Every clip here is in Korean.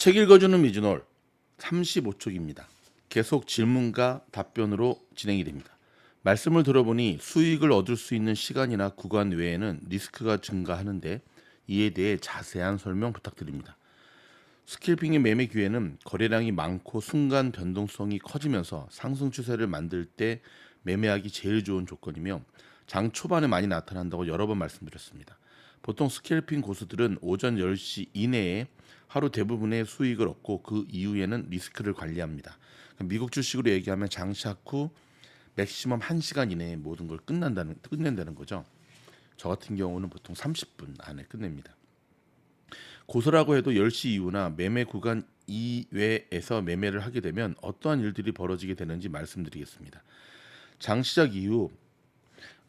책 읽어주는 미즈놀 35초입니다. 계속 질문과 답변으로 진행이 됩니다. 말씀을 들어보니 수익을 얻을 수 있는 시간이나 구간 외에는 리스크가 증가하는데 이에 대해 자세한 설명 부탁드립니다. 스킬핑의 매매 기회는 거래량이 많고 순간 변동성이 커지면서 상승 추세를 만들 때 매매하기 제일 좋은 조건이며 장 초반에 많이 나타난다고 여러 번 말씀드렸습니다. 보통 스캘핑 고수들은 오전 10시 이내에 하루 대부분의 수익을 얻고 그 이후에는 리스크를 관리합니다. 미국 주식으로 얘기하면 장시작 후 맥시멈 1시간 이내에 모든 걸 끝난다는 끝낸다는 거죠. 저 같은 경우는 보통 30분 안에 끝냅니다. 고소라고 해도 10시 이후나 매매 구간 이외에서 매매를 하게 되면 어떠한 일들이 벌어지게 되는지 말씀드리겠습니다. 장 시작 이후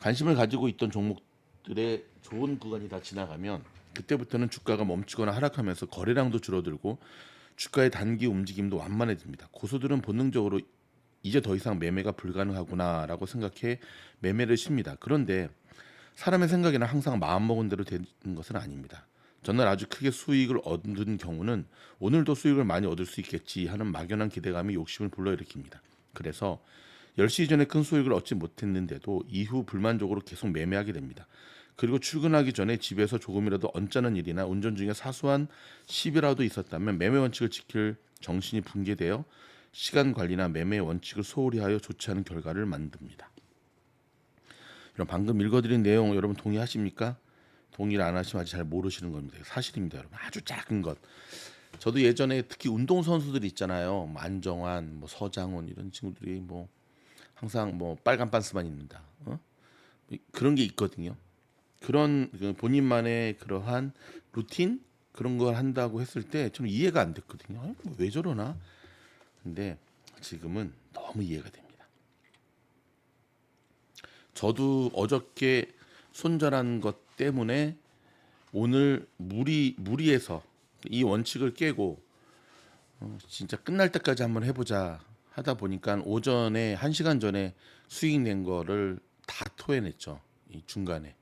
관심을 가지고 있던 종목들의 좋은 구간이 다 지나가면 그때부터는 주가가 멈추거나 하락하면서 거래량도 줄어들고 주가의 단기 움직임도 완만해집니다. 고소들은 본능적으로 이제 더 이상 매매가 불가능하구나라고 생각해 매매를 쉽니다. 그런데 사람의 생각에는 항상 마음먹은 대로 되는 것은 아닙니다. 전날 아주 크게 수익을 얻은 경우는 오늘도 수익을 많이 얻을 수 있겠지 하는 막연한 기대감이 욕심을 불러일으킵니다. 그래서 10시 이전에 큰 수익을 얻지 못했는데도 이후 불만족으로 계속 매매하게 됩니다. 그리고 출근하기 전에 집에서 조금이라도 언짢은 일이나 운전 중에 사소한 시비라도 있었다면 매매 원칙을 지킬 정신이 붕괴되어 시간 관리나 매매 원칙을 소홀히 하여 좋지 않은 결과를 만듭니다. 이런 방금 읽어드린 내용 여러분 동의하십니까? 동의를 안 하시면 아직 잘 모르시는 겁니다. 사실입니다, 여러분. 아주 작은 것. 저도 예전에 특히 운동 선수들 있잖아요. 뭐 안정환, 뭐 서장훈 이런 친구들이 뭐 항상 뭐 빨간 반스만 입는다. 어? 그런 게 있거든요. 그런 그 본인만의 그러한 루틴 그런 걸 한다고 했을 때 좀 이해가 안 됐거든요. 아니, 뭐왜 저러나? 근데 지금은 너무 이해가 됩니다. 저도 어저께 손절한 것 때문에 오늘 무리 무리해서 이 원칙을 깨고 어, 진짜 끝날 때까지 한번 해보자 하다 보니까 오전에 한 시간 전에 수익 낸 거를 다 토해냈죠 이 중간에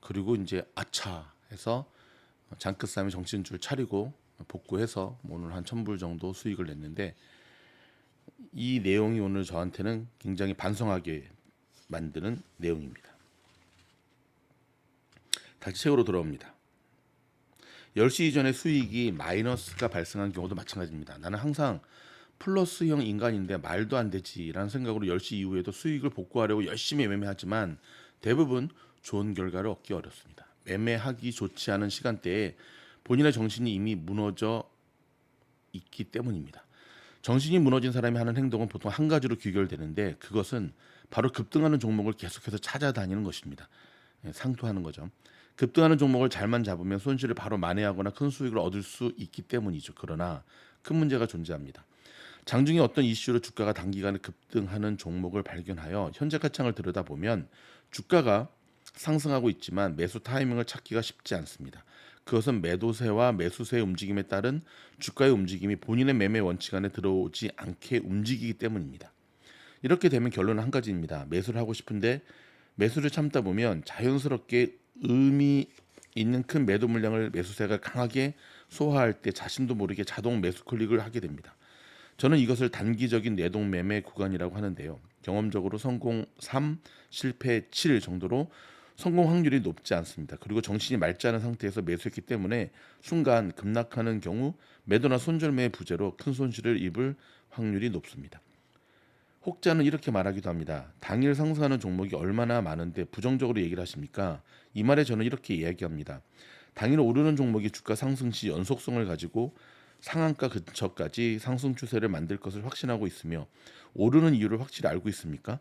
그리고 이제 아차 해서 장끝싸움에 정신줄 차리고 복구해서 오늘 한 천불 정도 수익을 냈는데 이 내용이 오늘 저한테는 굉장히 반성하게 만드는 내용입니다. 다시 책으로 돌아옵니다. 10시 이전에 수익이 마이너스가 발생한 경우도 마찬가지입니다. 나는 항상 플러스형 인간인데 말도 안 되지라는 생각으로 10시 이후에도 수익을 복구하려고 열심히 매매하지만 대부분 좋은 결과를 얻기 어렵습니다. 매매하기 좋지 않은 시간대에 본인의 정신이 이미 무너져 있기 때문입니다. 정신이 무너진 사람이 하는 행동은 보통 한 가지로 귀결되는데 그것은 바로 급등하는 종목을 계속해서 찾아다니는 것입니다. 예, 상투하는 거죠. 급등하는 종목을 잘만 잡으면 손실을 바로 만회하거나 큰 수익을 얻을 수 있기 때문이죠. 그러나 큰 문제가 존재합니다. 장중에 어떤 이슈로 주가가 단기간에 급등하는 종목을 발견하여 현재 가창을 들여다보면 주가가 상승하고 있지만 매수 타이밍을 찾기가 쉽지 않습니다. 그것은 매도세와 매수세의 움직임에 따른 주가의 움직임이 본인의 매매 원칙 안에 들어오지 않게 움직이기 때문입니다. 이렇게 되면 결론은 한 가지입니다. 매수를 하고 싶은데 매수를 참다 보면 자연스럽게 의미 있는 큰 매도 물량을 매수세가 강하게 소화할 때 자신도 모르게 자동 매수 클릭을 하게 됩니다. 저는 이것을 단기적인 내동 매매 구간이라고 하는데요. 경험적으로 성공 3, 실패 7 정도로 성공 확률이 높지 않습니다. 그리고 정신이 맑지 않은 상태에서 매수했기 때문에 순간 급락하는 경우 매도나 손절매의 부재로 큰 손실을 입을 확률이 높습니다. 혹자는 이렇게 말하기도 합니다. 당일 상승하는 종목이 얼마나 많은데 부정적으로 얘기를 하십니까? 이 말에 저는 이렇게 이야기합니다. 당일 오르는 종목이 주가 상승 시 연속성을 가지고 상한가 근처까지 상승 추세를 만들 것을 확신하고 있으며 오르는 이유를 확실히 알고 있습니까?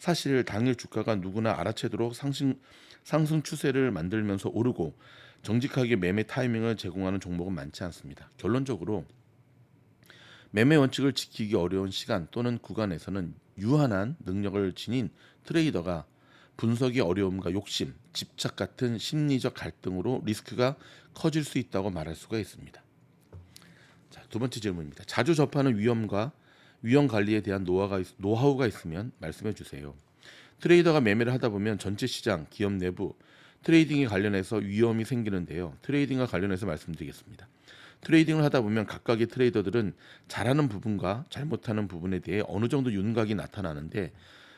사실 당일 주가가 누구나 알아채도록 상승 상승 추세를 만들면서 오르고 정직하게 매매 타이밍을 제공하는 종목은 많지 않습니다. 결론적으로 매매 원칙을 지키기 어려운 시간 또는 구간에서는 유한한 능력을 지닌 트레이더가 분석의 어려움과 욕심, 집착 같은 심리적 갈등으로 리스크가 커질 수 있다고 말할 수가 있습니다. 자, 두 번째 질문입니다. 자주 접하는 위험과 위험 관리에 대한 노하우가, 있, 노하우가 있으면 말씀해 주세요. 트레이더가 매매를 하다 보면 전체 시장, 기업 내부, 트레이딩에 관련해서 위험이 생기는데요. 트레이딩과 관련해서 말씀드리겠습니다. 트레이딩을 하다 보면 각각의 트레이더들은 잘하는 부분과 잘못하는 부분에 대해 어느 정도 윤곽이 나타나는데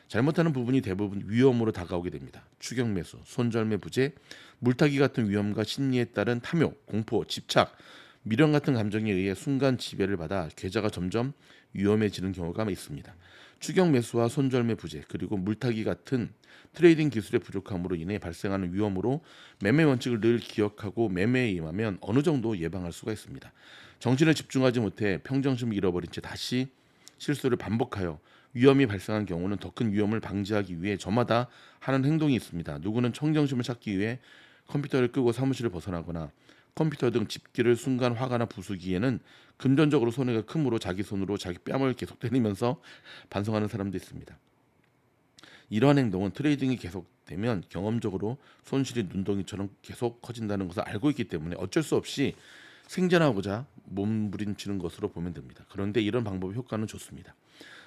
잘못하는 부분이 대부분 위험으로 다가오게 됩니다. 추격 매수, 손절매 부재, 물타기 같은 위험과 심리에 따른 탐욕, 공포, 집착, 미련 같은 감정에 의해 순간 지배를 받아 계좌가 점점 위험해지는 경우가 있습니다. 추격 매수와 손절매 부재 그리고 물타기 같은 트레이딩 기술의 부족함으로 인해 발생하는 위험으로 매매 원칙을 늘 기억하고 매매에 임하면 어느 정도 예방할 수가 있습니다. 정신을 집중하지 못해 평정심을 잃어버린 채 다시 실수를 반복하여 위험이 발생한 경우는 더 큰 위험을 방지하기 위해 저마다 하는 행동이 있습니다. 누구는 청정심을 찾기 위해 컴퓨터를 끄고 사무실을 벗어나거나 컴퓨터 등 집기를 순간 화가나 부수기에는 금전적으로 손해가 크므로 자기 손으로 자기 뺨을 계속 때리면서 반성하는 사람도 있습니다. 이러한 행동은 트레이딩이 계속되면 경험적으로 손실이 눈덩이처럼 계속 커진다는 것을 알고 있기 때문에 어쩔 수 없이 생존하고자 몸부림치는 것으로 보면 됩니다. 그런데 이런 방법의 효과는 좋습니다.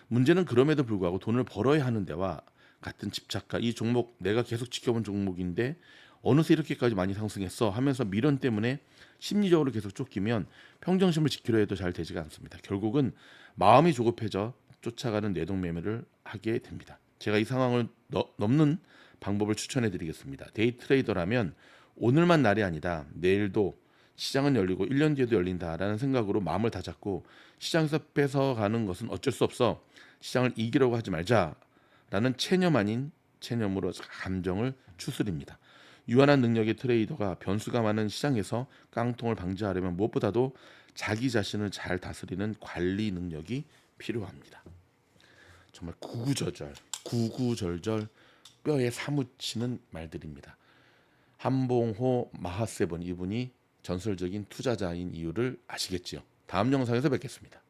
문제는 그럼에도 불구하고 돈을 벌어야 하는 데와 같은 집착과 이 종목 내가 계속 지켜본 종목인데 어느새 이렇게까지 많이 상승했어 하면서 미련 때문에 심리적으로 계속 쫓기면 평정심을 지키려 해도 잘 되지가 않습니다. 결국은 마음이 조급해져 쫓아가는 내동 매매를 하게 됩니다. 제가 이 상황을 너- 넘는 방법을 추천해 드리겠습니다. 데이 트레이더라면 오늘만 날이 아니다. 내일도 시장은 열리고 1년 뒤에도 열린다라는 생각으로 마음을 다잡고 시장에서 뺏어가는 것은 어쩔 수 없어. 시장을 이기려고 하지 말자라는 체념 아닌 체념으로 감정을 추스립니다. 유한한 능력의 트레이더가 변수가 많은 시장에서 깡통을 방지하려면 무엇보다도 자기 자신을 잘 다스리는 관리 능력이 필요합니다. 정말 구구절절, 구구절절 뼈에 사무치는 말들입니다. 한봉호 마하세번 이분이 전설적인 투자자인 이유를 아시겠지요. 다음 영상에서 뵙겠습니다.